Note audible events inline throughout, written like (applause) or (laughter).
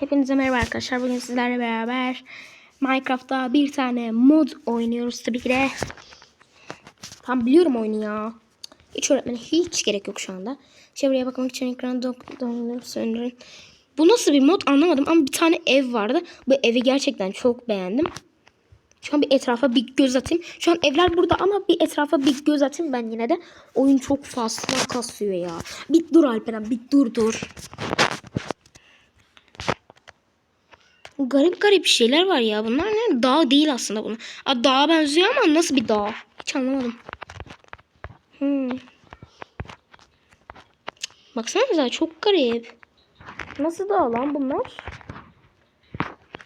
Hepinize merhaba arkadaşlar. Bugün sizlerle beraber Minecraft'ta bir tane mod oynuyoruz tabii ki de. Tam biliyorum oyunu ya. Hiç öğretmene hiç gerek yok şu anda. Çevreye bakmak için ekranı dondurup söndürün. Bu nasıl bir mod anlamadım ama bir tane ev vardı. Bu evi gerçekten çok beğendim. Şu an bir etrafa bir göz atayım. Şu an evler burada ama bir etrafa bir göz atayım ben yine de. Oyun çok fazla kasıyor ya. Bir dur Alperen bir dur dur. Garip garip şeyler var ya. Bunlar ne? Dağ değil aslında bunlar. Aa, dağa benziyor ama nasıl bir dağ? Hiç anlamadım. Hmm. Baksanıza çok garip. Nasıl dağ lan bunlar?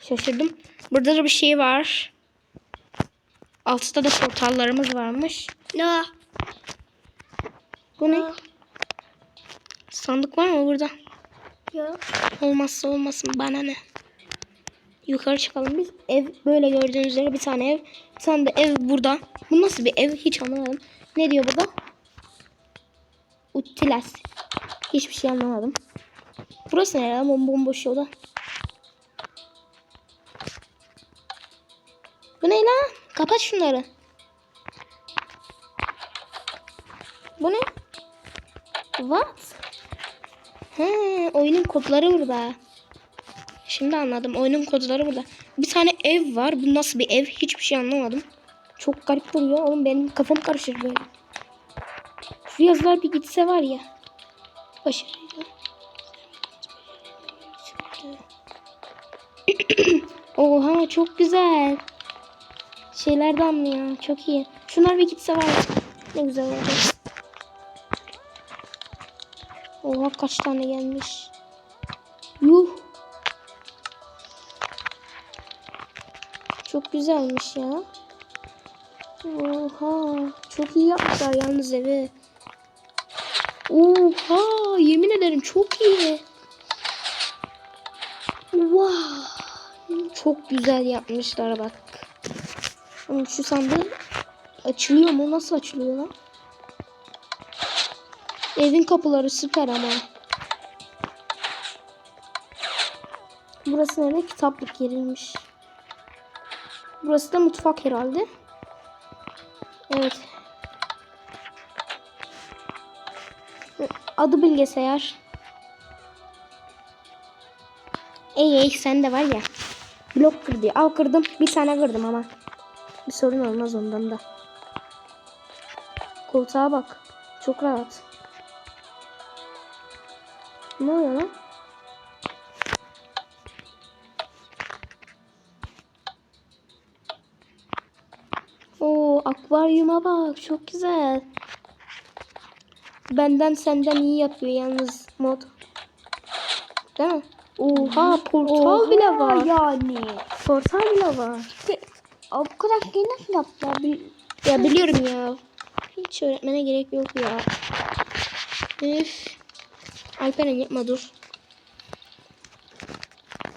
Şaşırdım. Burada da bir şey var. Altta da portallarımız varmış. Ne? Bu ne? Sandık var mı burada? Yok. Olmazsa olmasın bana ne? Yukarı çıkalım biz. Ev böyle gördüğünüz üzere bir tane ev. Bir tane de ev burada. Bu nasıl bir ev hiç anlamadım. Ne diyor burada? Utilas. Hiçbir şey anlamadım. Burası ne? Bom bomboş yolda. Bu ne lan? Kapat şunları. Bu ne? What? He, oyunun kodları burada. Şimdi anladım. Oyunun kodları burada. Bir tane ev var. Bu nasıl bir ev? Hiçbir şey anlamadım. Çok garip duruyor. Oğlum benim kafam karışır böyle. Şu yazılar bir gitse var ya. Başarıyla. (coughs) Oha çok güzel. Şeyler de anlıyor. Çok iyi. Şunlar bir gitse var ya. Ne güzel olacak. Oha kaç tane gelmiş. Yuh. Çok güzelmiş ya. Oha. Çok iyi yapmışlar yalnız evi. Oha. Yemin ederim çok iyi. Wow. Çok güzel yapmışlar bak. Ama Şu sandığı açılıyor mu? Nasıl açılıyor lan? Evin kapıları süper ama. Burası nerede? Kitaplık yeriymiş. Burası da mutfak herhalde. Evet. Adı bilgisayar. Ey ey sen de var ya. Blok kır diyor. Al kırdım. Bir tane kırdım ama. Bir sorun olmaz ondan da. Koltuğa bak. Çok rahat. Ne oluyor lan? Akvaryuma bak çok güzel. Benden senden iyi yapıyor yalnız mod. Değil mi? Oha portal bile var. Yani. Portal bile var. O kadar şey nasıl yaptılar? Ya biliyorum ya. Hiç öğretmene gerek yok ya. Üf. Alperen yapma dur.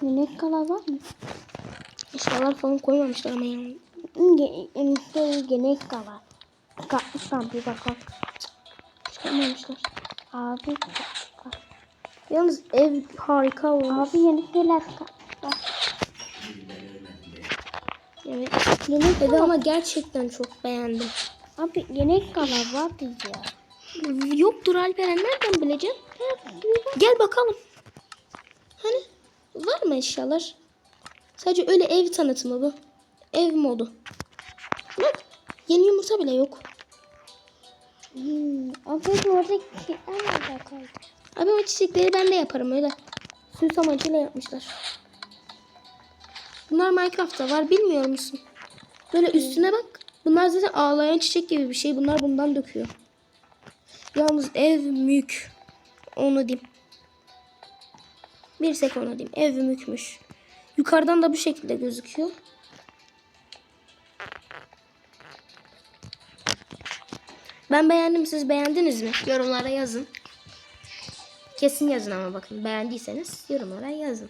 Minik kala var mı? Eşyalar falan koymamışlar ama yani. Şey genek kala. Kapmışlar bir bakalım. Çıkarmamışlar. Abi. Yalnız ev harika olmuş. Abi yeni şeyler kapmışlar. Evet. Yemek Evi ama gerçekten çok beğendim. Abi yenek kala var ya. Yoktur Alperen nereden bileceğim? Gel bakalım. Hani var mı eşyalar? Sadece öyle ev tanıtımı bu. Ev modu. Bak yeni yumurta bile yok. Hmm. Abi orada nerede kaldı? Abi o çiçekleri ben de yaparım öyle. Süs amacıyla yapmışlar. Bunlar Minecraft'ta var bilmiyor musun? Böyle üstüne bak. Bunlar zaten ağlayan çiçek gibi bir şey. Bunlar bundan döküyor. Yalnız ev mük. Onu diyeyim. Bir sek onu diyeyim. Ev mükmüş. Yukarıdan da bu şekilde gözüküyor. Ben beğendim. Siz beğendiniz mi? Yorumlara yazın. Kesin yazın ama bakın. Beğendiyseniz yorumlara yazın.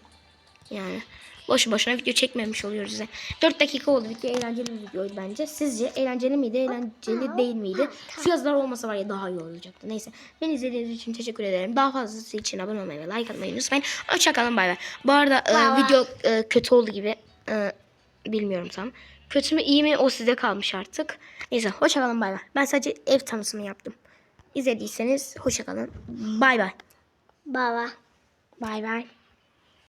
Yani boşu boşuna video çekmemiş oluyoruz size. 4 dakika oldu video. Eğlenceli bir videoydu bence. Sizce eğlenceli miydi? Eğlenceli değil miydi? Şu yazılar olmasa var ya daha iyi olacaktı. Neyse. Beni izlediğiniz için teşekkür ederim. Daha fazlası için abone olmayı ve like atmayı unutmayın. Hoşçakalın bay bay. Bu arada e, video e, kötü oldu gibi. E, bilmiyorum tam. Kötü mü iyi mi o size kalmış artık. Neyse hoşçakalın bay bay. Ben sadece ev tanıtımı yaptım. İzlediyseniz hoşçakalın. Bay bay. Baba. Bay bay.